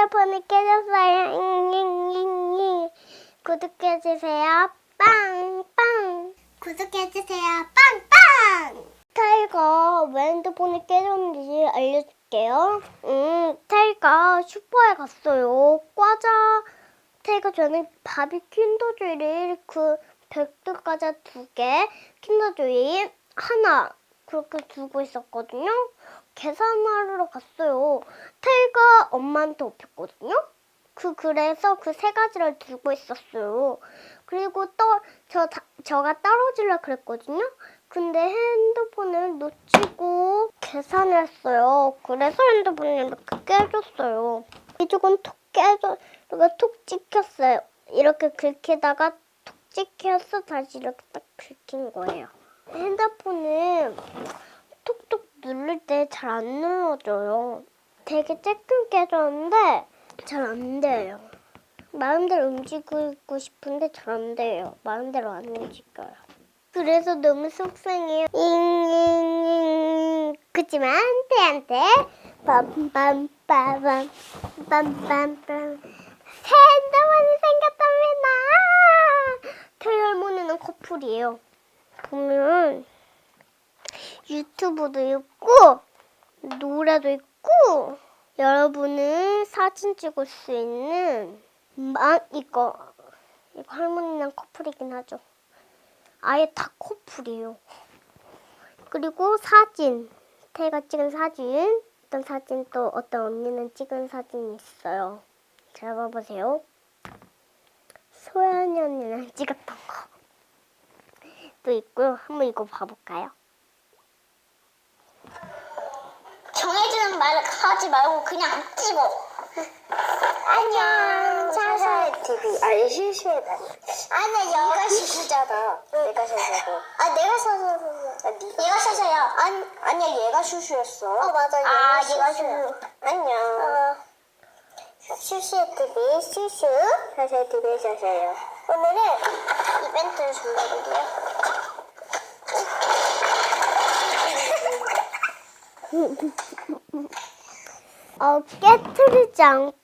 핸드폰이 깨졌어요. 구독해주세요. 빵빵. 구독해주세요. 빵빵. 타이가 왜 핸드폰이 깨졌는지 알려줄게요. 음, 타이가 슈퍼에 갔어요. 과자. 타이가 저는 바비 킨더조이를 그 백두 과자 두 개, 킨더조이 하나 그렇게 두고 있었거든요. 계산하러 갔어요. 태이가 엄마한테 업혔거든요. 그 그래서 그 세 가지를 들고 있었어요. 그리고 또저 저가 떨어질라 그랬거든요. 근데 핸드폰을 놓치고 계산을 했어요. 그래서 핸드폰이 이렇게 깨졌어요. 이쪽은 톡 깨져, 이렇게 톡 찍혔어요. 이렇게 긁히다가 톡 찍혀서 다시 이렇게 딱 긁힌 거예요. 핸드폰은 톡톡 누를 때 잘 안 눌러져요. 되게 쬐끔 깨졌는데 잘 안 돼요. 마음대로 움직이고 싶은데 잘 안 돼요. 마음대로 안 움직여요. 그래서 너무 속상해요. 잉잉잉. 그치만 태한테 빰빰빠밤 빰빰빰 새 핸드폰이 생겼답니다. 태희 할머니는 커플이에요. 보면 유튜브도 있고 노래도 있고 여러분은 사진 찍을 수 있는 마 이거 이거 할머니랑 커플이긴 하죠. 아예 다 커플이에요. 그리고 사진 태가 찍은 사진 어떤 사진 또 어떤 언니는 찍은 사진이 있어요. 잘 봐보세요. 소연이 언니랑 찍었던 거. 또 있고요. 한번 이거 봐볼까요? 정해주는 말 하지 말고 그냥 찍어. 안녕, 사사의 TV. 아니 실수해 봐. 아니야, 네가 실수잖아. 내가 실수고. 아, 내가 사사. 아, 네가. 얘가 사사야. 아니 아니야 얘가 실수였어. 어, 맞아. 아 얘가 얘가 실수. 안녕. 어, 실수의 TV 실수. 사사의 TV 사사요. 오늘은 이벤트를 준비해볼게요. 어, 깨트리지 않고,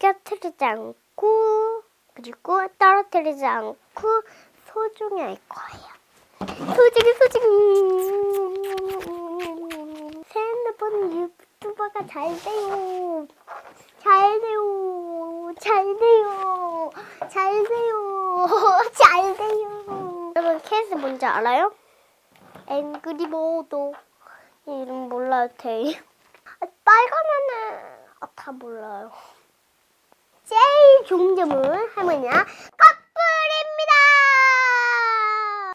깨트리지 않고, 그리고 떨어뜨리지 않고, 소중히 할 거예요. 소중히, 소중히. 새 핸드폰 유튜버가 잘 돼요. 잘 돼요. 잘 돼요. 잘 돼요. 잘 돼요. 여러분, 케이스 뭔지 알아요? 앵그리버드. 이 이름 몰라요, 데이. 아, 빨간 애는 아, 다 몰라요. 제일 좋은 점은 할머니야 커플입니다.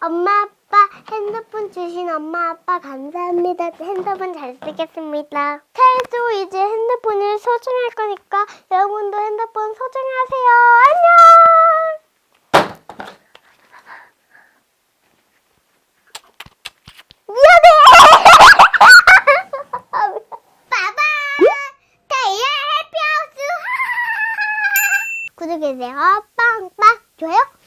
엄마 아빠 핸드폰 주신 엄마 아빠 감사합니다. 핸드폰 잘 쓰겠습니다. 태도 이제 핸드폰을 소중히 할 거니까 여러분도 핸드폰 소중히 하세요. 안녕. 미안해. 빠바! 태희의 해피하우스! 구독해주세요. 빵빵. 좋아요?